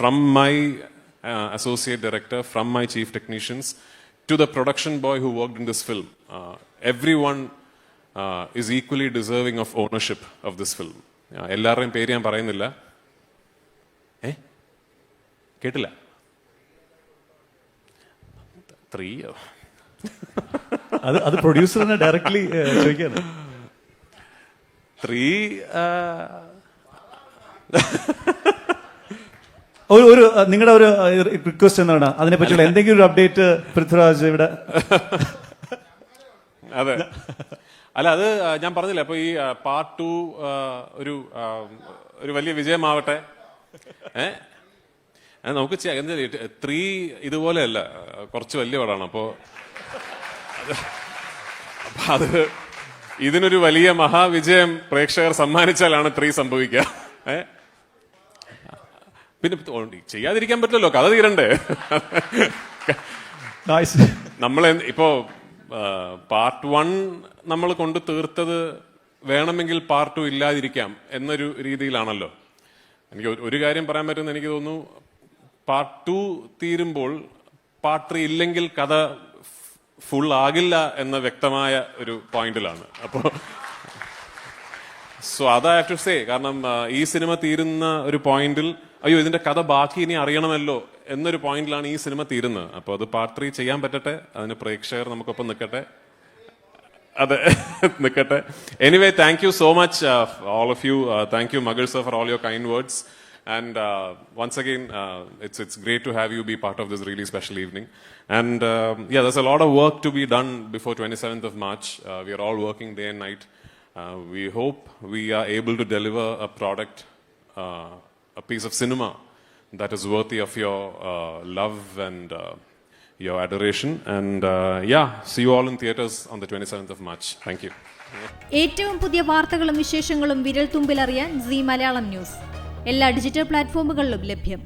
from my uh, associate director, from my chief technicians, to the production boy who worked in this film. Uh, everyone uh, is equally deserving of ownership of this film. Uh, എല്ലാവരുടെയും പേര് ഞാൻ പറയുന്നില്ല ഏ കേട്ടില്ല ത്രീയോ അത് അത് പ്രൊഡ്യൂസറിനെ directly ചോദിക്കാണ് three ഒരു ഒരു നിങ്ങളുടെ ഒരു റിക്വസ്റ്റ് എന്താണ്? അതിനെ പറ്റിയുള്ള എന്തെങ്കിലും ഒരു അപ്ഡേറ്റ് പൃഥ്വിരാജ് ഇവിടെ? അതെ. അല്ല അത് ഞാൻ പറഞ്ഞില്ല അപ്പൊ ഈ പാർട്ട് ടു ഒരു ഒരു വലിയ വിജയമാവട്ടെ? ഏ? നമുക്ക് നമുക്ക് ത്രീ ഇതുപോലെയല്ല. കുറച്ച് വലിയ പടമാണ് അപ്പോ അത് ഇതിനൊരു വലിയ മഹാവിജയം പ്രേക്ഷകർ സമ്മാനിച്ചാലാണ് ത്രീ സംഭവിക്കുക. ഏ? പിന്നെ ചെയ്യാതിരിക്കാൻ പറ്റില്ലല്ലോ കഥ തീരണ്ടേ. നമ്മൾ ഇപ്പോ പാർട്ട് വൺ നമ്മൾ കൊണ്ട് തീർത്തത് വേണമെങ്കിൽ പാർട്ട് ടു ഇല്ലാതിരിക്കാം എന്നൊരു രീതിയിലാണല്ലോ. എനിക്ക് ഒരു- കാര്യം പറയാൻ പറ്റുന്ന എനിക്ക് തോന്നുന്നു പാർട്ട് ടു തീരുമ്പോൾ പാർട്ട് ത്രീ ഇല്ലെങ്കിൽ കഥ ഫുൾ ആകില്ല എന്ന വ്യക്തമായ ഒരു പോയിന്റിലാണ്. അപ്പോൾ സോ അതാ ടു സേ കാരണം ഈ സിനിമ തീരുന്ന ഒരു പോയിന്റിൽ അയ്യോ ഇതിന്റെ കഥ ബാക്കി ഇനി അറിയണമല്ലോ എന്നൊരു പോയിന്റിലാണ് ഈ സിനിമ തീരുന്നത് അപ്പോൾ അത് പാർട്ട് ത്രീ ചെയ്യാൻ പറ്റട്ടെ അതിന് പ്രേക്ഷകർ നമുക്കൊപ്പം നിൽക്കട്ടെ അതെ നിൽക്കട്ടെ anyway thank you so much all of you thank you മകൾ sir for all your kind words and once again it's it's great to have you be part of this really special evening and yeah there's a lot of work to be done before twenty seventh of March we are all working day and night Uh, we hope we are able to deliver a product, uh, a piece of cinema that is worthy of your uh, love and uh, your adoration. And uh, yeah, see you all in theaters on the 27th of March. Thank you. ഏറ്റവും പുതിയ വാർത്തകളും വിശേഷങ്ങളും വിരൽ തുമ്പിലറിയാൻ Zee Malayalam news എല്ലാ digital പ്ലാറ്റ്ഫോമുകളിലും ലഭ്യം